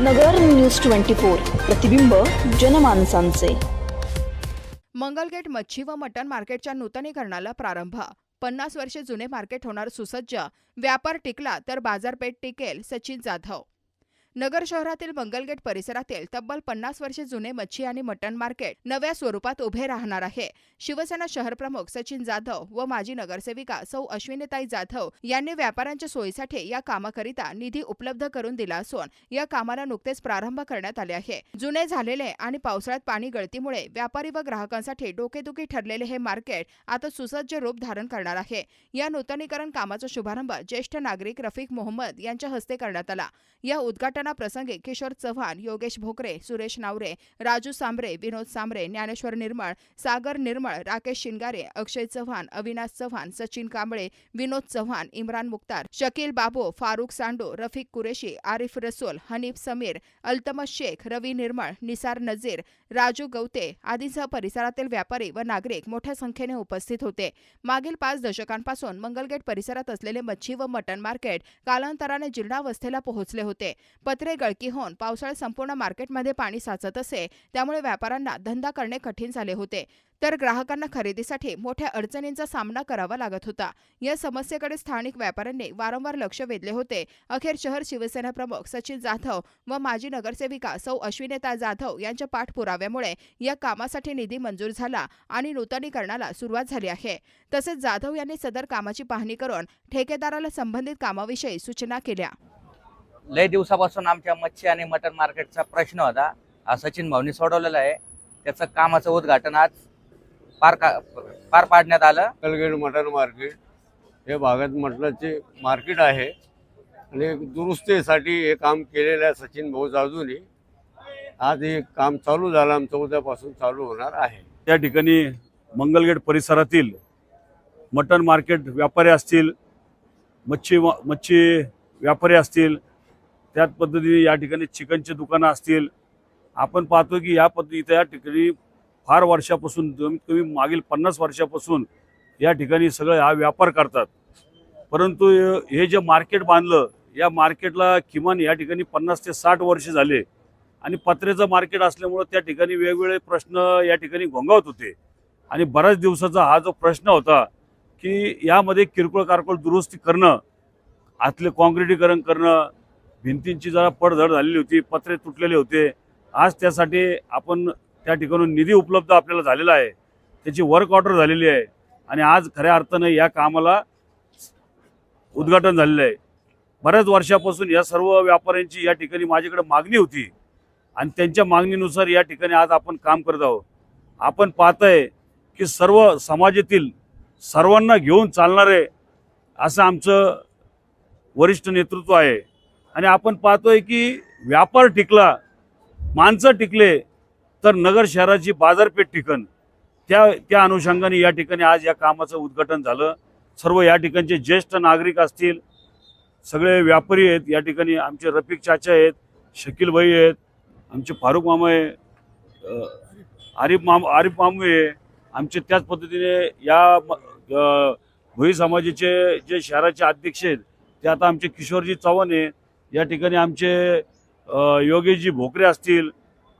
नगर news twenty four प्रतिबिंब जनमानसांचे. मंगलगेट मच्छी व मटण मार्केटच्या नूतनीकरणाला प्रारंभ. पन्नास वर्षे जुने मार्केट होणार सुसज्ज. व्यापार टिकला तर बाजारपेठ टिकेल सचिन जाधव. नगर शहरातील मंगलगेट परिसरातील तब्बल पन्नास वर्षे जुने मच्छी आणि मटण मार्केट नव्या स्वरूपात उभे राहणार आहे. शिवसेना शहरप्रमुख सचिन जाधव व माजी नगरसेविका सौ अश्विनीताई जाधव यांनी व्यापाऱ्यांच्या सोयीसाठी या कामाकरिता निधी उपलब्ध करून दिला असून या कामाला नुकतेच प्रारंभ करण्यात आले आहे. जुने झालेले आणि पावसाळ्यात पाणी गळतीमुळे व्यापारी व ग्राहकांसाठी डोकेदुखी ठरलेले हे मार्केट आता सुसज्ज रूप धारण करणार आहे. या नूतनीकरण कामाचा शुभारंभ ज्येष्ठ नागरिक रफिक मोहम्मद यांच्या हस्ते करण्यात आला. या उद्घाटनाप्रसंगी किशोर चव्हाण योगेश भोकरे सुरेश नावरे राजू सांबरे विनोद सांबरे ज्ञानेश्वर निर्मळ सागर निर्मळ राकेश शिंगारे अक्षय चव्हाण अविनाश चव्हाण सचिन कांबळे विनोद चव्हाण इम्रान मुक्तार शकील बाबू फारुख सांडो रफिक कुरेशी आरिफ रसूल हनीफ समीर अल्तमस शेख रवी निर्मळ निसार नजीर राजू गवते आदींसह परिसरातील व्यापारी व नागरिक मोठ्या संख्येने उपस्थित होते. मागील पाच दशकांपासून मंगलगेट परिसरात असलेले मच्छी व मटण मार्केट कालांतराने जीर्णावस्थेला पोहोचले होते. पत्रे गळकी होऊन पावसाळ्यात संपूर्ण मार्केटमध्ये पाणी साचत असे त्यामुळे व्यापाऱ्यांना धंदा करणे कठीण झाले होते. तर ग्राहकांना खरेदीसाठी मोठ्या अडचणींचा सामना करावा लागत होता. या समस्येकडे स्थानिक व्यापाऱ्यांनी वारंवार लक्ष वेधले होते. अखेर शहर शिवसेना प्रमुख सचिन जाधव व माजी नगरसेविका सौ अश्विनेता जाधव यांच्या पाठपुराव्यामुळे या कामासाठी निधी मंजूर झाला आणि नूतनीकरणाला सुरुवात झाली आहे. तसेच जाधव यांनी सदर कामाची पाहणी करून ठेकेदाराला संबंधित कामाविषयी सूचना केल्या. लय दिवसापासून आमच्या मच्छी आणि मटण मार्केटचा प्रश्न होता. हा सचिन भाऊनी सोडवलेला आहे. त्याचं कामाचं उद्घाटन आज पार का पार पाडण्यात आलं. कलगेट मटण मार्केट हे भागात मटणाचे मार्केट आहे. आणि दुरुस्तीसाठी हे काम केलेलं आहे सचिन भाऊ जाजूनी आज हे काम चालू झालं. आमचं उद्यापासून चालू होणार आहे. त्या ठिकाणी मंगलगेट परिसरातील मटण मार्केट व्यापारी असतील मच्छी मच्छी व्यापारी असतील त्याच पद्धतीने या ठिकाणी चिकनचे दुकानं असतील. आपण पाहतो की या पद्धती या ठिकाणी फार वर्षापासून कमीत कमी मागील पन्नास वर्षापासून या ठिकाणी सगळं हा व्यापार करतात. परंतु हे जे मार्केट बांधलं या मार्केटला किमान या ठिकाणी पन्नास ते साठ वर्ष झाले. आणि पत्र्याचं मार्केट असल्यामुळं त्या ठिकाणी वेगवेगळे प्रश्न या ठिकाणी घोंगावत होते. आणि बऱ्याच दिवसाचा हा जो प्रश्न होता की यामध्ये किरकोळ कारकोळ दुरुस्ती करणं आतले काँक्रिटीकरण करणं भिंतींची जरा पडझड झालेली होती पत्रे तुटलेले होते. आज त्यासाठी आपण त्या ठिकाणून निधी उपलब्ध आपल्याला झालेला आहे. त्याची वर्क ऑर्डर झालेली आहे. आणि आज खऱ्या अर्थानं या कामाला उद्घाटन झालेलं आहे. बऱ्याच वर्षापासून या सर्व व्यापाऱ्यांची या ठिकाणी माझ्याकडे मागणी होती. आणि त्यांच्या मागणीनुसार या ठिकाणी आज आपण काम करत आहोत. आपण पाहतंय की सर्व समाजातील सर्वांना घेऊन चालणारे असं आमचं वरिष्ठ नेतृत्व आहे. आणि आपण पाहतोय की व्यापार टिकला माणसं टिकले तर नगर शहराची बाजारपेठ टिकन. त्या त्या अनुषंगाने या ठिकाणी आज या कामाचं उद्घाटन झालं. सर्व या ठिकाणचे ज्येष्ठ नागरिक असतील सगळे व्यापारी आहेत या ठिकाणी आमचे रफिक चाचा आहेत शकील भाई आहेत आमचे फारुख मामा आहे आरिफ माम आरिफ मामू आहे आमचे त्याच पद्धतीने या भोई समाजाचे जे शहराचे अध्यक्ष आहेत ते आता आमचे किशोरजी चव्हाण आहे या ठिकाणी आमचे योगेशजी भोकरे असतील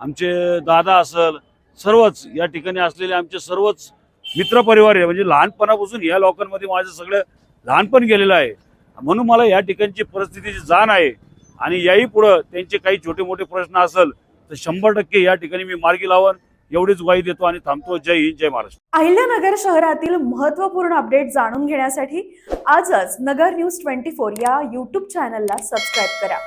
आमचे दादा असल सर्वच या ठिकाणी असलेले आमचे सर्वच मित्रपरिवार आहे. म्हणजे लहानपणापासून या लोकांमध्ये माझं सगळं लहानपण गेलेलं आहे. म्हणून मला या ठिकाणची परिस्थितीची जाण आहे. आणि याही पुढं त्यांचे काही छोटे मोठे प्रश्न असेल तर शंभर टक्के या ठिकाणी मी मार्गी लावन एवढीच ग्वाही देतो आणि थांबतो. जय हिंद जय महाराष्ट्र. अहिल्यानगर शहरातील महत्त्वपूर्ण अपडेट जाणून घेण्यासाठी आजच नगर न्यूज ट्वेंटी फोर या यूट्यूब चॅनलला सबस्क्राईब करा.